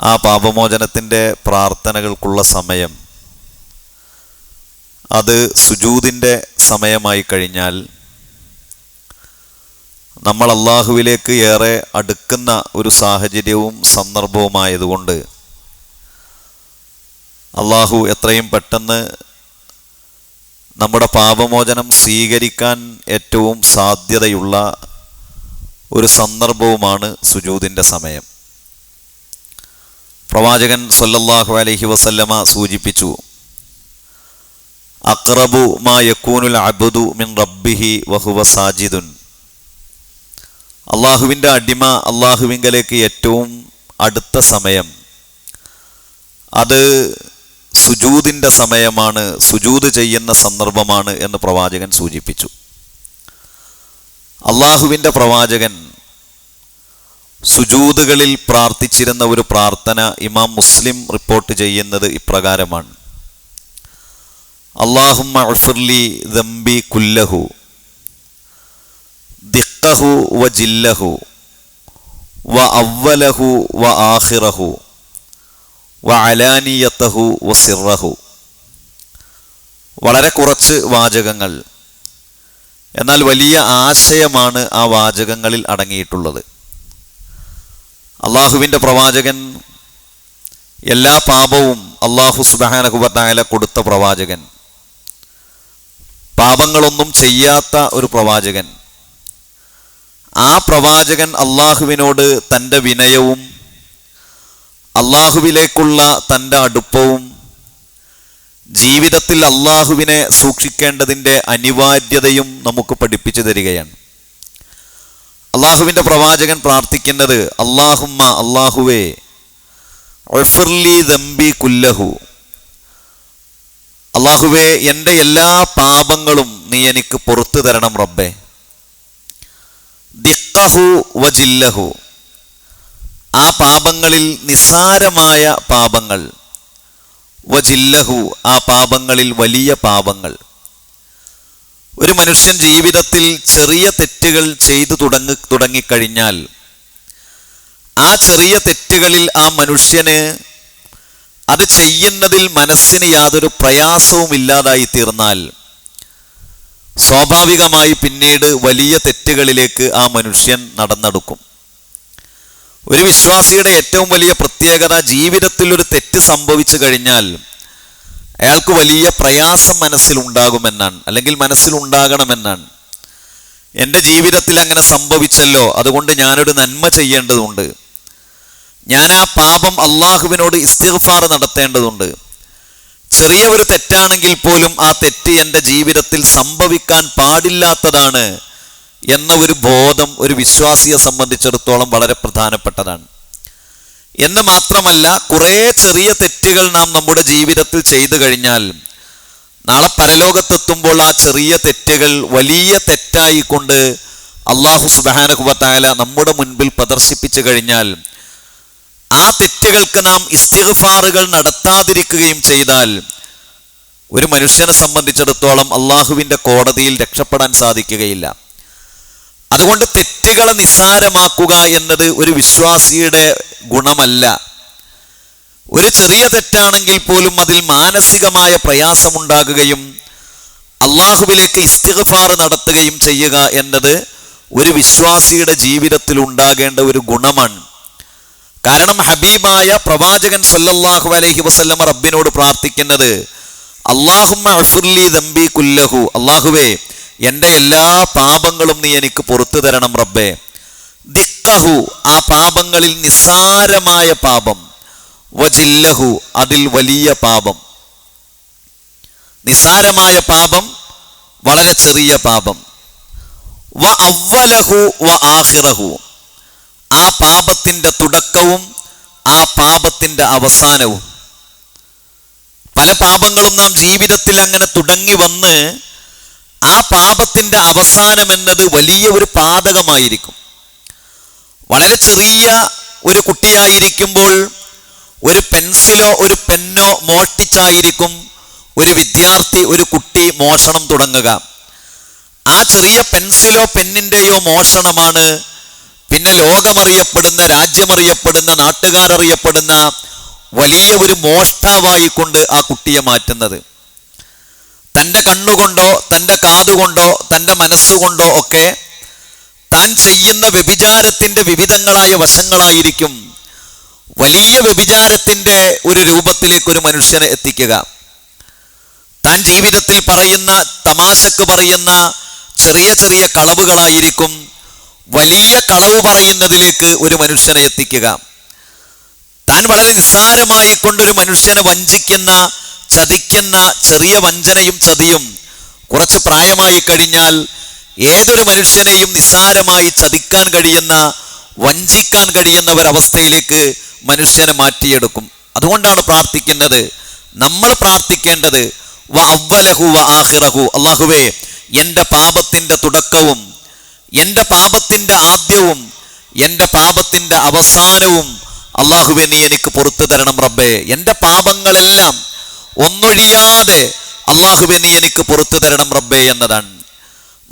ആ പാപമോചനത്തിന്റെ പ്രാർത്ഥനകൾക്കുള്ള സമയം അത് സുജൂതിന്റെ സമയമായി കഴിഞ്ഞാൽ നമ്മൾ അള്ളാഹുവിലേക്ക് ഏറെ അടുക്കുന്ന ഒരു സാഹചര്യവും സന്ദർഭവുമായതുകൊണ്ട് അള്ളാഹു എത്രയും പെട്ടെന്ന് നമ്മുടെ പാപമോചനം സ്വീകരിക്കാൻ ഏറ്റവും സാധ്യതയുള്ള ഒരു സന്ദർഭവുമാണ് സുജൂതിന്റെ സമയം. പ്രവാചകൻ സല്ലല്ലാഹു അലൈഹി വസല്ലമ സൂചിപ്പിച്ചു അക്രബു മാ യക്കൂനുൽ അബുദു മിൻ റബ്ബിഹി വഹുവ സാജിദുൻ. അള്ളാഹുവിന്റെ അടിമ അള്ളാഹുവിങ്കലേക്ക് ഏറ്റവും അടുത്ത സമയം. അത് സുജൂതിന്റെ സമയമാണ് സുജൂത് ചെയ്യുന്ന സന്ദർഭമാണ് എന്ന് പ്രവാചകൻ സൂചിപ്പിച്ചു. അള്ളാഹുവിന്റെ പ്രവാചകൻ സുജൂതുകളിൽ പ്രാർത്ഥിച്ചിരുന്ന ഒരു പ്രാർത്ഥന ഇമാം മുസ്ലിം റിപ്പോർട്ട് ചെയ്യുന്നത് ഇപ്രകാരമാണ്. അള്ളാഹുമ്മ അഫിർലി കുല്ലഹു ദിക്കഹു വ ജില്ലഹു വ അവലഹു വ ആഹിറഹു വ അലാനിയത്തഹു വ സിറഹു. വളരെ കുറച്ച് വാചകങ്ങൾ. എന്നാൽ വലിയ ആശയമാണ് ആ വാചകങ്ങളിൽ അടങ്ങിയിട്ടുള്ളത്. അള്ളാഹുവിന്റെ പ്രവാചകൻ എല്ലാ പാപവും അള്ളാഹു സുബാനഹുബത്തായ കൊടുത്ത പ്രവാചകൻ. പാപങ്ങളൊന്നും ചെയ്യാത്ത ഒരു പ്രവാചകൻ. ആ പ്രവാചകൻ അള്ളാഹുവിനോട് തന്റെ വിനയവും അള്ളാഹുവിലേക്കുള്ള തന്റെ അടുപ്പവും ജീവിതത്തിൽ അള്ളാഹുവിനെ സൂക്ഷിക്കേണ്ടതിന്റെ അനിവാര്യതയും നമുക്ക് പഠിപ്പിച്ചു തരികയാണ്. അള്ളാഹുവിന്റെ പ്രവാചകൻ പ്രാർത്ഥിക്കുന്നത് അള്ളാഹുമ്മ അള്ളാഹുവേ ഒഫിർലി ദമ്പി കുല്ലഹു. അള്ളാഹുവേ എന്റെ എല്ലാ പാപങ്ങളും നീ എനിക്ക് പുറത്തു തരണം റബ്ബേ. ദിക്കഹു വജില്ലഹു. ആ പാപങ്ങളിൽ നിസാരമായ പാപങ്ങൾ. വജില്ലഹു ആ പാപങ്ങളിൽ വലിയ പാപങ്ങൾ. ഒരു മനുഷ്യൻ ജീവിതത്തിൽ ചെറിയ തെറ്റുകൾ ചെയ്തു തുടങ്ങി തുടങ്ങിക്കഴിഞ്ഞാൽ ആ ചെറിയ തെറ്റുകളിൽ ആ മനുഷ്യന് അത് ചെയ്യുന്നതിൽ മനസ്സിന് യാതൊരു പ്രയാസവും ഇല്ലാതായി തീർന്നാൽ സ്വാഭാവികമായി പിന്നീട് വലിയ തെറ്റുകളിലേക്ക് ആ മനുഷ്യൻ നടന്നെടുക്കും. ഒരു വിശ്വാസിയുടെ ഏറ്റവും വലിയ പ്രത്യേകത ജീവിതത്തിൽ ഒരു തെറ്റ് സംഭവിച്ചു കഴിഞ്ഞാൽ അയാൾക്ക് വലിയ പ്രയാസം മനസ്സിലുണ്ടാകുമെന്നാണ് അല്ലെങ്കിൽ മനസ്സിലുണ്ടാകണമെന്നാണ്. എന്റെ ജീവിതത്തിൽ അങ്ങനെ സംഭവിച്ചല്ലോ അതുകൊണ്ട് ഞാനൊരു നന്മ ചെയ്യേണ്ടതുണ്ട്. ഞാൻ ആ പാപം അള്ളാഹുവിനോട് ഇസ്തിഗ്ഫാർ നടത്തേണ്ടതുണ്ട്. ചെറിയ ഒരു തെറ്റാണെങ്കിൽ പോലും ആ തെറ്റ് എന്റെ ജീവിതത്തിൽ സംഭവിക്കാൻ പാടില്ലാത്തതാണ് എന്ന ഒരു ബോധം ഒരു വിശ്വാസിയെ സംബന്ധിച്ചിടത്തോളം വളരെ പ്രധാനപ്പെട്ടതാണ്. എന്ന് മാത്രമല്ല കുറേ ചെറിയ തെറ്റുകൾ നാം നമ്മുടെ ജീവിതത്തിൽ ചെയ്തു കഴിഞ്ഞാൽ നാളെ പരലോകത്തെത്തുമ്പോൾ ആ ചെറിയ തെറ്റുകൾ വലിയ തെറ്റായിക്കൊണ്ട് അള്ളാഹു സുബാനഹുബത്തായ നമ്മുടെ മുൻപിൽ പ്രദർശിപ്പിച്ചു കഴിഞ്ഞാൽ ആ തെറ്റുകൾക്ക് നാം ഇസ്തിഗ്ഫാറുകൾ നടത്താതിരിക്കുകയും ചെയ്താൽ ഒരു മനുഷ്യനെ സംബന്ധിച്ചിടത്തോളം അള്ളാഹുവിന്റെ കോടതിയിൽ രക്ഷപ്പെടാൻ സാധിക്കുകയില്ല. അതുകൊണ്ട് തെറ്റുകളെ നിസ്സാരമാക്കുക എന്നത് ഒരു വിശ്വാസിയുടെ ഗുണമല്ല. ഒരു ചെറിയ തെറ്റാണെങ്കിൽ പോലും അതിൽ മാനസികമായ പ്രയാസമുണ്ടാകുകയും അള്ളാഹുവിലേക്ക് ഇസ്തിഗ്ഫാർ നടത്തുകയും ചെയ്യുക എന്നത് ഒരു വിശ്വാസിയുടെ ജീവിതത്തിൽ ഉണ്ടാകേണ്ട ഒരു ഗുണമാണ്. കാരണം ഹബീബായ പ്രവാചകൻ സല്ലല്ലാഹു അലഹി വസല്ലമ റബ്ബിനോട് പ്രാർത്ഥിക്കുന്നത് അള്ളാഹുമ്മ ദംബി കുല്ലഹു. അള്ളാഹുവേ എന്റെ എല്ലാ പാപങ്ങളും നീ എനിക്ക് പുറത്തു തരണം റബ്ബേ. ദിക്കഹു ആ പാപങ്ങളിൽ നിസ്സാരമായ പാപം. വജില്ലഹു അതിൽ വലിയ പാപം. നിസ്സാരമായ പാപം വളരെ ചെറിയ പാപം. വ അവലഹു വ ആഹിറഹു ആ പാപത്തിന്റെ തുടക്കവും ആ പാപത്തിന്റെ അവസാനവും. പല പാപങ്ങളും നാം ജീവിതത്തിൽ അങ്ങനെ തുടങ്ങി വന്ന് ആ പാപത്തിന്റെ അവസാനം എന്നത് വലിയ ഒരു പാതകമായിരിക്കും. വളരെ ചെറിയ ഒരു കുട്ടിയായിരിക്കുമ്പോൾ ഒരു പെൻസിലോ ഒരു പെന്നോ മോഷ്ടിച്ചായിരിക്കും ഒരു വിദ്യാർത്ഥി ഒരു കുട്ടി മോഷണം തുടങ്ങുക. ആ ചെറിയ പെൻസിലോ പെന്നിന്റെയോ മോഷണമാണ് പിന്നെ ലോകമറിയപ്പെടുന്ന രാജ്യമറിയപ്പെടുന്ന നാട്ടുകാരറിയപ്പെടുന്ന വലിയ ഒരു മോഷ്ടാവായിക്കൊണ്ട് ആ കുട്ടിയെ മാറ്റുന്നത്. തന്റെ കണ്ണുകൊണ്ടോ തന്റെ കാതുകൊണ്ടോ തന്റെ മനസ്സുകൊണ്ടോ ഒക്കെ താൻ ചെയ്യുന്ന വ്യഭിചാരത്തിന്റെ വിവിധങ്ങളായ വശങ്ങളായിരിക്കും. വലിയ വ്യഭിചാരത്തിന്റെ ഒരു രൂപത്തിലേക്ക് ഒരു മനുഷ്യനെ എത്തിക്കുക. താൻ ജീവിതത്തിൽ പറയുന്ന തമാശക്ക് പറയുന്ന ചെറിയ ചെറിയ കളവുകളായിരിക്കും വലിയ കളവ് പറയുന്നതിലേക്ക് ഒരു മനുഷ്യനെ എത്തിക്കുക. താൻ വളരെ നിസ്സാരമായി കൊണ്ടൊരു മനുഷ്യനെ വഞ്ചിക്കുന്ന ചതിക്കുന്ന ചെറിയ വഞ്ചനയും ചതിയും കുറച്ച് പ്രായമായി കഴിഞ്ഞാൽ ഏതൊരു മനുഷ്യനെയും നിസ്സാരമായി ചതിക്കാൻ കഴിയുന്ന വഞ്ചിക്കാൻ കഴിയുന്ന ഒരവസ്ഥയിലേക്ക് മനുഷ്യനെ മാറ്റിയെടുക്കും. അതുകൊണ്ടാണ് പ്രാർത്ഥിക്കുന്നത്. നമ്മൾ പ്രാർത്ഥിക്കേണ്ടത് വ അവ്വലഹു വ ആഹിറഹു അള്ളാഹുവേ എന്റെ പാപത്തിന്റെ തുടക്കവും എന്റെ പാപത്തിന്റെ ആദ്യവും എന്റെ പാപത്തിന്റെ അവസാനവും അള്ളാഹുവെ നീ എനിക്ക് പുറത്തു തരണം റബ്ബേ. എന്റെ പാപങ്ങളെല്ലാം ഒന്നൊഴിയാതെ അള്ളാഹുവെ നീ എനിക്ക് പുറത്തു തരണം റബ്ബേ എന്നതാണ്.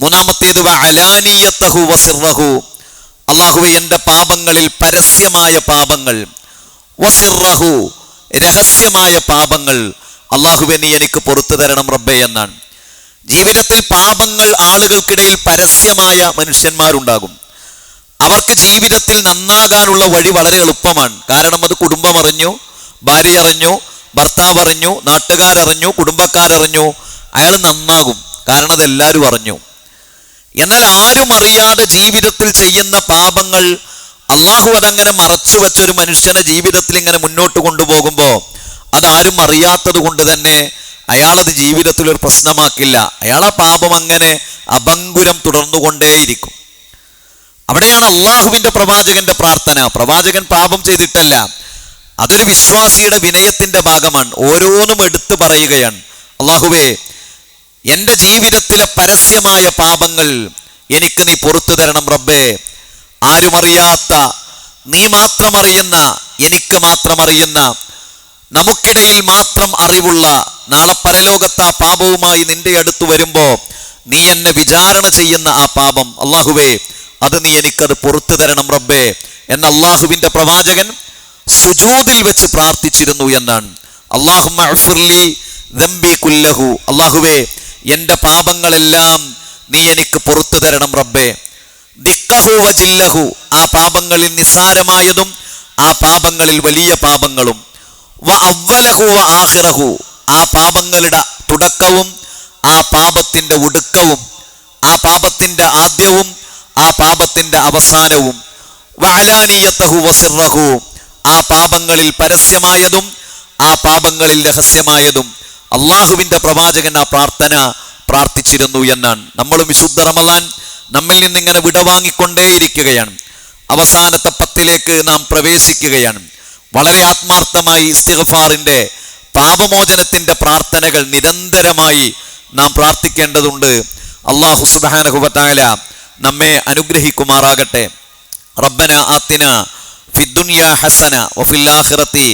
മൂന്നാമത്തേത് അള്ളാഹുവെ എന്റെ പാപങ്ങളിൽ പരസ്യമായ പാപങ്ങൾ. വസിറഹു രഹസ്യമായ പാപങ്ങൾ. അള്ളാഹുവെ നീ എനിക്ക് പുറത്തു തരണം റബ്ബെ എന്നാണ്. ജീവിതത്തിൽ പാപങ്ങൾ ആളുകൾക്കിടയിൽ പരസ്യമായ മനുഷ്യന്മാരുണ്ടാകും. അവർക്ക് ജീവിതത്തിൽ നന്നാകാനുള്ള വഴി വളരെ എളുപ്പമാണ്. കാരണം അത് കുടുംബം അറിഞ്ഞു ഭാര്യ അറിഞ്ഞു ഭർത്താവ് അറിഞ്ഞു നാട്ടുകാരറിഞ്ഞു കുടുംബക്കാരറിഞ്ഞു. അയാൾ നന്നാകും. കാരണം അതെല്ലാവരും അറിഞ്ഞു. എന്നാൽ ആരും അറിയാതെ ജീവിതത്തിൽ ചെയ്യുന്ന പാപങ്ങൾ അള്ളാഹു അതങ്ങനെ മറച്ചു വെച്ച ഒരു മനുഷ്യനെ ജീവിതത്തിൽ ഇങ്ങനെ മുന്നോട്ട് കൊണ്ടുപോകുമ്പോൾ അതാരും അറിയാത്തത് കൊണ്ട് തന്നെ അയാളത് ജീവിതത്തിൽ ഒരു പ്രശ്നമാക്കില്ല. അയാൾ ആ പാപം അങ്ങനെ അഭങ്കുരം തുടർന്നുകൊണ്ടേയിരിക്കും. അവിടെയാണ് അള്ളാഹുവിന്റെ പ്രവാചകന്റെ പ്രാർത്ഥന. പ്രവാചകൻ പാപം ചെയ്തിട്ടല്ല. അതൊരു വിശ്വാസിയുടെ വിനയത്തിന്റെ ഭാഗമാണ്. ഓരോന്നും എടുത്തു പറയുകയാണ്. അള്ളാഹുവേ എന്റെ ജീവിതത്തിലെ പരസ്യമായ പാപങ്ങൾ എനിക്ക് നീ പുറത്തു തരണം റബ്ബേ. ആരുമറിയാത്ത നീ മാത്രം അറിയുന്ന എനിക്ക് മാത്രം അറിയുന്ന നമുക്കിടയിൽ മാത്രം അറിവുള്ള നാളെ പരലോകത്ത് ആ പാപവുമായി നിന്റെ അടുത്ത് വരുമ്പോ നീ എന്നെ വിചാരണ ചെയ്യുന്ന ആ പാപം. അള്ളാഹുവേ അത് നീ എനിക്കത് പുറത്തു തരണം റബ്ബേ. എന്ന അള്ളാഹുവിന്റെ പ്രവാചകൻ സുജൂതിൽ വെച്ച് പ്രാർത്ഥിച്ചിരുന്നു എന്നാണ്. അള്ളാഹു അള്ളാഹുവേ എന്റെ പാപങ്ങളെല്ലാം നീ എനിക്ക് പുറത്തു തരണം റബ്ബേ. ദിക്കഹു വജില്ലഹു. ആ പാപങ്ങളിൽ നിസ്സാരമായതും ആ പാപങ്ങളിൽ വലിയ പാപങ്ങളും. വ അവ്വലഹു വ ആഹിറഹു ആ പാപങ്ങളുടെ തുടക്കവും ആ പാപത്തിന്റെ ഒടുക്കവും ആ പാപത്തിന്റെ ആദ്യവും ആ പാപത്തിന്റെ അവസാനവും. വഅലാനിയത്തഹു വസിറഹു ആ പാപങ്ങളിൽ പരസ്യമായതും ആ പാപങ്ങളിൽ രഹസ്യമായതും. അള്ളാഹുവിന്റെ പ്രവാചകൻ ആ പ്രാർത്ഥന പ്രാർത്ഥിച്ചിരുന്നു എന്നാണ്. നമ്മളും വിശുദ്ധ റമലാൻ നമ്മിൽ നിന്ന് ഇങ്ങനെ വിടവാങ്ങിക്കൊണ്ടേയിരിക്കുകയാണ് അവസാനത്തെ പത്തിലേക്ക് നാം പ്രവേശിക്കുകയാണ്. വളരെ ആത്മാർത്ഥമായി ഇസ്തിഗഫാറിന്റെ പാപമോചനത്തിന്റെ പ്രാർത്ഥനകൾ നിരന്തരമായി നാം പ്രാർത്ഥിക്കേണ്ടതുണ്ട്. അള്ളാഹു സുബാനഹുബത്തായ നമ്മെ അനുഗ്രഹിക്കുമാറാകട്ടെ. റബ്ബന ആത്തിന ഫിദ്ദുനിയ ഹസന വഫിൽ ആഖിറത്തി